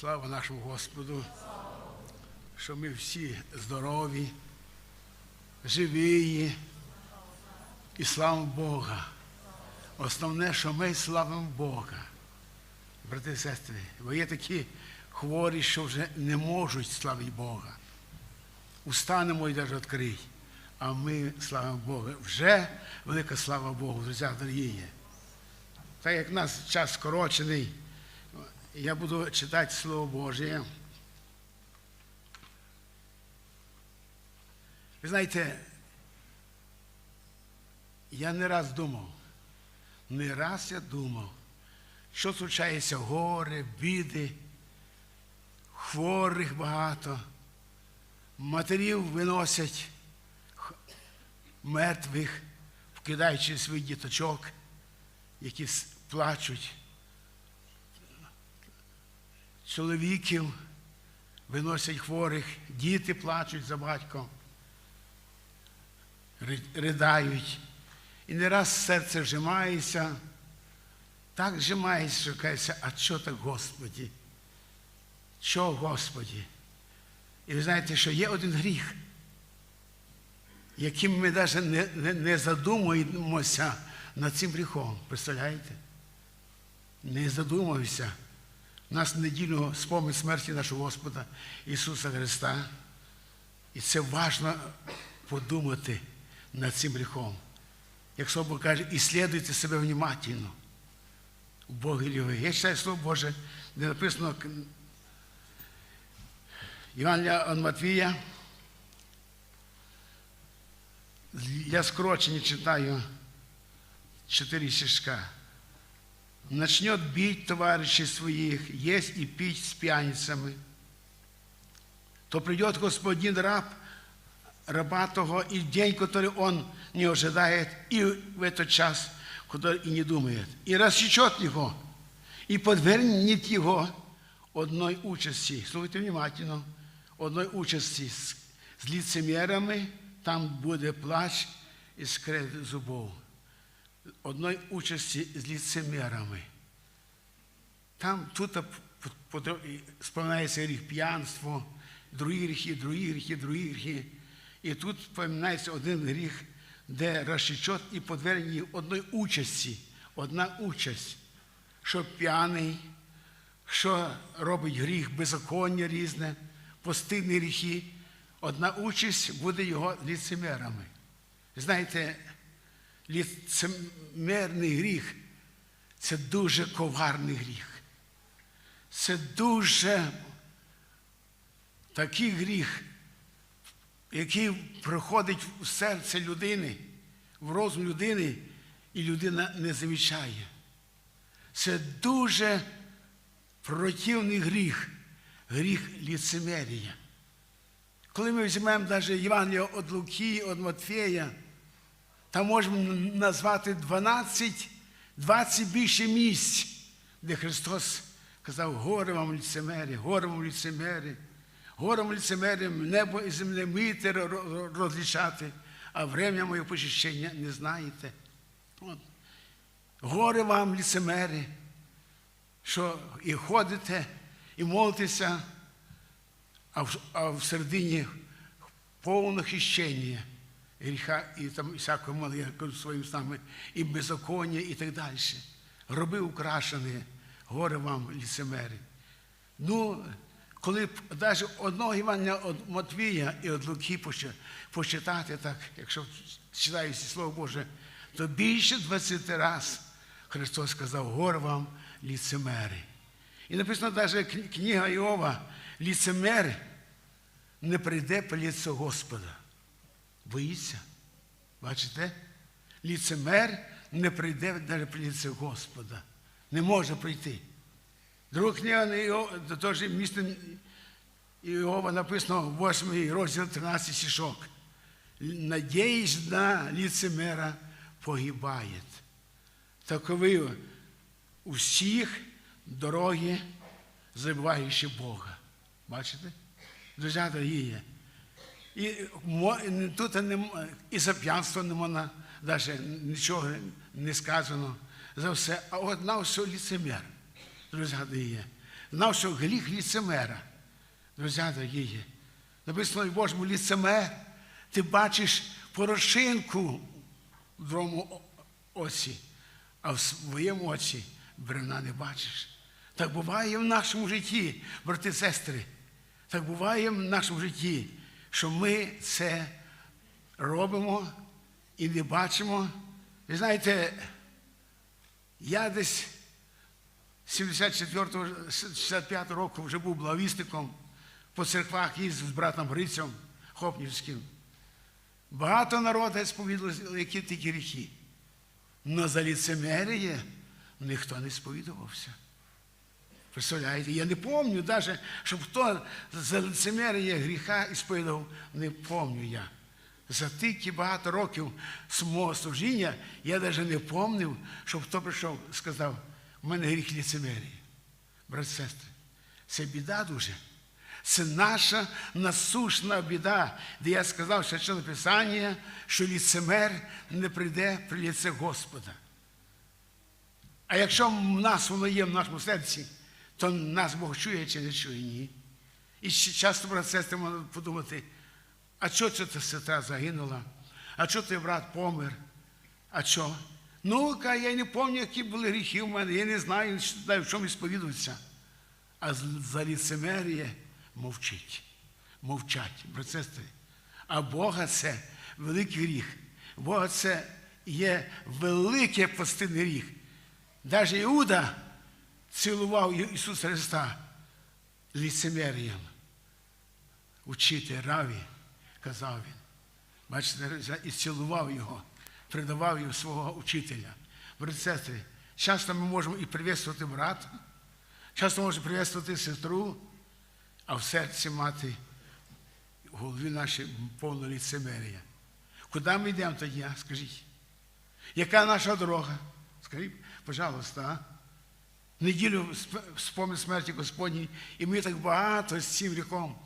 Слава нашому Господу, що ми всі здорові, живі і славимо Бога. Основне, що ми славимо Бога. Брати і сестри, бо є такі хворі, що вже не можуть славити Бога. Уста не можуть навіть відкрити. А ми славимо Бога. Вже велика слава Богу, друзі, дорогі. Так як нас час скорочений, я буду читати Слово Боже. Ви знаєте, я не раз думав, не раз я думав, що случається горе, біди, хворих багато, матерів виносять мертвих, вкидаючи своїх діточок, які плачуть чоловіків виносять хворих, діти плачуть за батьком, ридають. І не раз серце вжимається, так вжимається, що кажеться, а що так, Господі? Що, Господі? І ви знаєте, що є один гріх, яким ми навіть не, не, не задумуємося над цим гріхом. Представляєте? Не задумуємося. Нас недільно спомин смерті нашого Господа Ісуса Христа. І це важливо подумати над цим гріхом. Як Слово каже, іслідуйте себе внимательно. У Бога любви. Я читаю Слово Боже, де написано Євангелія Матвія. Я скорочення читаю чотири стишка начнет бить товарищей своих, есть и пить с пьяницами, то придет господин раб, раба того, и день, который он не ожидает, и в этот час, который и не думает, и рассечет его, и подвергнет его одной участи. Слухайте внимательно, одной участи с, с лицемерами, там будет плач и скрежет зубов одної участі з ліцемерами. Там тут споминається гріх п'янство, другі гріхи, другі гріхи, другі гріхи. І тут споминається один гріх, де розчечот і подвергнені одної участі. Одна участь, що п'яний, що робить гріх, беззаконня різне, постійні гріхи. Одна участь буде його ліцемерами. Знаєте, ліцемерний гріх це дуже коварний гріх. Це дуже такий гріх, який проходить в серце людини, в розум людини, і людина не замічає. Це дуже противний гріх, гріх ліцемерія. Коли ми візьмемо навіть Євангелія від Луки, від Матфея, там можемо назвати 12, 20 більше місць, де Христос казав, горе вам ліцемері, горе вам ліцемері, горе вам ліцемері, небо і земле мити розлічати, а врем'я моє почищення не знаєте. От. Горе вам ліцемери, що і ходите, і молитеся, а в, а в середині повне хищення гріха і там всякого мали, я кажу своїм снами, і беззаконня, і так далі. Гроби украшені, горе вам, ліцемери. Ну, коли навіть одного Івана від Матвія і від Луки почитати, так, якщо читаю Слово Боже, то більше 20 раз Христос сказав, горе вам, ліцемери. І написано навіть книга Іова, ліцемер не прийде по ліцю Господа. Боїться. Бачите? Ліцемер не прийде навіть по ліце Господа. Не може прийти. Друга книга Іова, теж місто Іова написано 8 розділ 13 стишок. Надіясь на ліцемера погибає. Такови у всіх дороги, забуваючи Бога. Бачите? Друзі дорогі, і тут і за п'янство не навіть нічого не сказано за все. А от на все ліцемір, друзі, є. знав, що гріх ліцемера. Друзі дорогі, написано в Божому ліцемер, ти бачиш порошинку в другому оці, а в своєму оці бревна не бачиш. Так буває в нашому житті, брати і сестри. Так буває в нашому житті, що ми це робимо і не бачимо. Ви знаєте, я десь 74-65 року вже був благовісником по церквах їздив з братом Грицем Хопнівським. Багато народу сповідували, які такі гріхи. Но за ліцемеріє ніхто не сповідувався. Представляєте, я не пам'ятаю навіть, щоб хто за лицемеріє гріха ісповідав, не пам'ятаю я. За тільки багато років з мого служіння я навіть не пам'ятав, щоб хто прийшов і сказав, у мене гріх ліцемерії. Брат сестри, це біда дуже. Це наша насушна біда, де я сказав, що Писання, що ліцемер не прийде при лице Господа. А якщо в нас воно є в нашому серці, то нас Бог чує чи не чує? Ні. І часто, брат, сестри, можна подумати, а чого та сестра загинула? А чого той брат помер? А що? Ну, каже, я не пам'ятаю, які були гріхи в мене, я не знаю, в чому сповідуються. А за ліцемеріє мовчить. Мовчать, брат, сестри. А Бога це великий гріх. Бога це є великий постійний гріх. Навіть Іуда цілував Ісуса Христа ліцемерієм. Учитель Раві, казав він. Бачите, і цілував його, придавав його свого учителя. Брати часто ми можемо і привітувати брата, часто можемо привітувати сестру, а в серці мати в голові нашій повна ліцемерія. Куди ми йдемо тоді, скажіть? Яка наша дорога? Скажіть, пожалуйста, а? Неділю спомин смерті Господній, і ми так багато з цим гріхом.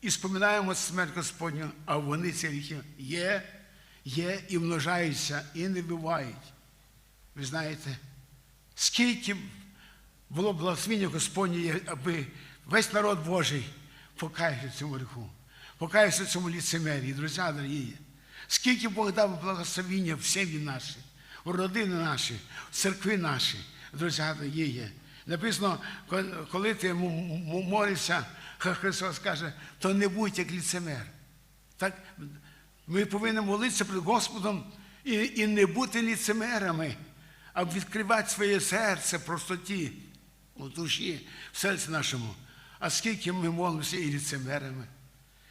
І споминаємо смерть Господню, а вони ці гріхи є, є і множаються, і не бувають. Ви знаєте, скільки було благословення Господнє, аби весь народ Божий покаявся цьому гріху, покаявся цьому ліцемерії, друзі дорогі. Скільки Бог дав благословення в сім'ї наші, в родини наші, в церкви наші, друзі дорогі. Написано, коли ти молишся, Христос каже, то не будь як ліцемер. Так, ми повинні молитися перед Господом і, і не бути ліцемерами, а відкривати своє серце простоті у душі, в серці нашому. А скільки ми молимося і ліцемерами,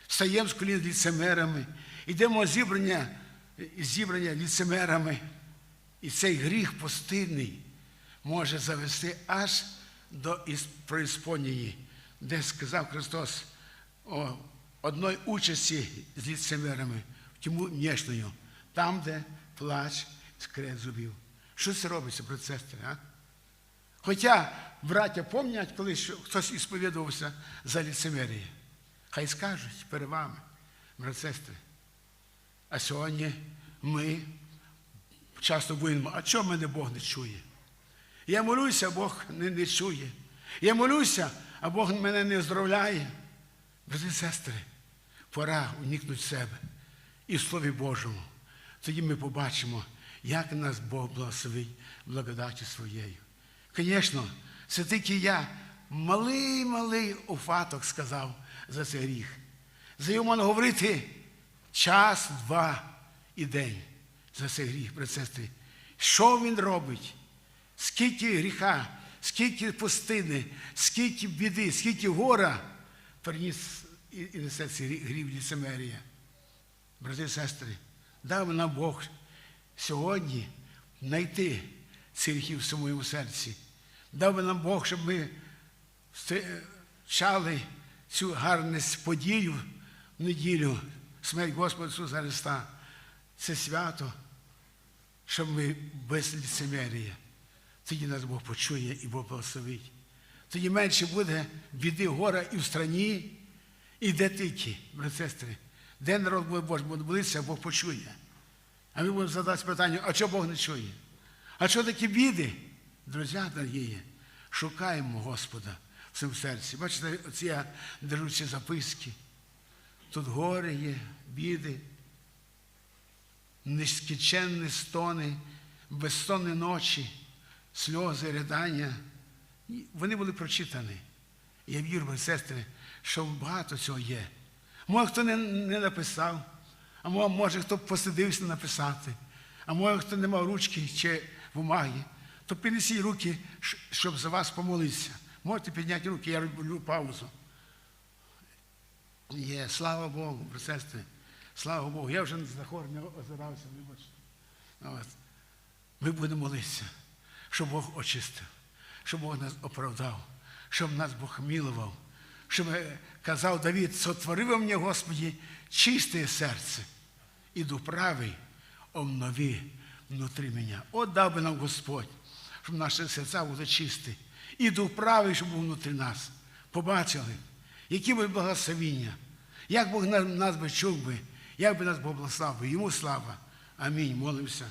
стаємо з колін ліцемерами, йдемо зібрання, зібрання ліцемерами. І цей гріх постійний може завести аж до преісподньої, де сказав Христос о одної участі з ліцемерами, в тьму нєшною, там, де плач, скрет зубів. Що це робиться, брат а? Хоча браття пам'ятають, коли хтось ісповідувався за ліцемеріє. Хай скажуть перед вами, брат сестри. А сьогодні ми часто будемо, а чого мене Бог не чує? Я молюся, а Бог не, не чує. Я молюся, а Бог мене не оздоровляє. Брати сестри, пора уникнути себе і в Слові Божому. Тоді ми побачимо, як нас Бог благословить благодаті своєю. Звісно, це тільки я малий-малий уфаток сказав за цей гріх. За його можна говорити час, два і день за цей гріх, брат сестри. Що він робить? Скільки гріха, скільки пустини, скільки біди, скільки гора приніс і, несе цей гріх гріх ліцемерія. Брати і сестри, дав нам Бог сьогодні знайти ці гріхи в своєму серці. Дав нам Бог, щоб ми чали цю гарну подію в неділю, смерть Господа Ісуса Христа. Це свято, щоб ми без ліцемерія. Тоді нас Бог почує і Бог благословить. Тоді менше буде біди гора і в страні, і де тільки, брат сестри. Де народ буде Божий буде молитися, Бог почує. А ми будемо задати питання, а чого Бог не чує? А що такі біди? Друзі дорогі, шукаємо Господа в своєму серці. Бачите, оці я держу ці записки. Тут горе є, біди, нескінченні стони, безсонні ночі, сльози, ридання. Вони були прочитані. Я вірю, брати, сестри, що багато цього є. Може, хто не, не написав, а може, хто посидився написати, а може, хто не мав ручки чи бумаги, то піднесіть руки, щоб за вас помолитися. Можете підняти руки, я роблю паузу. Є, слава Богу, брати, сестри, слава Богу. Я вже за хор не озирався, вибачте. От. Ми будемо молитися, щоб Бог очистив, щоб Бог нас оправдав, щоб нас Бог милував, щоб е, казав Давід, сотворив мені, Господі, чисте серце і дух правий обнови внутрі мене. От дав би нам Господь, щоб наші серця були чисті. І дух правий, щоб був внутрі нас. Побачили, які би благословіння, як Бог нас би чув би, як би нас Бог благословив би. Йому слава. Амінь. Молимося.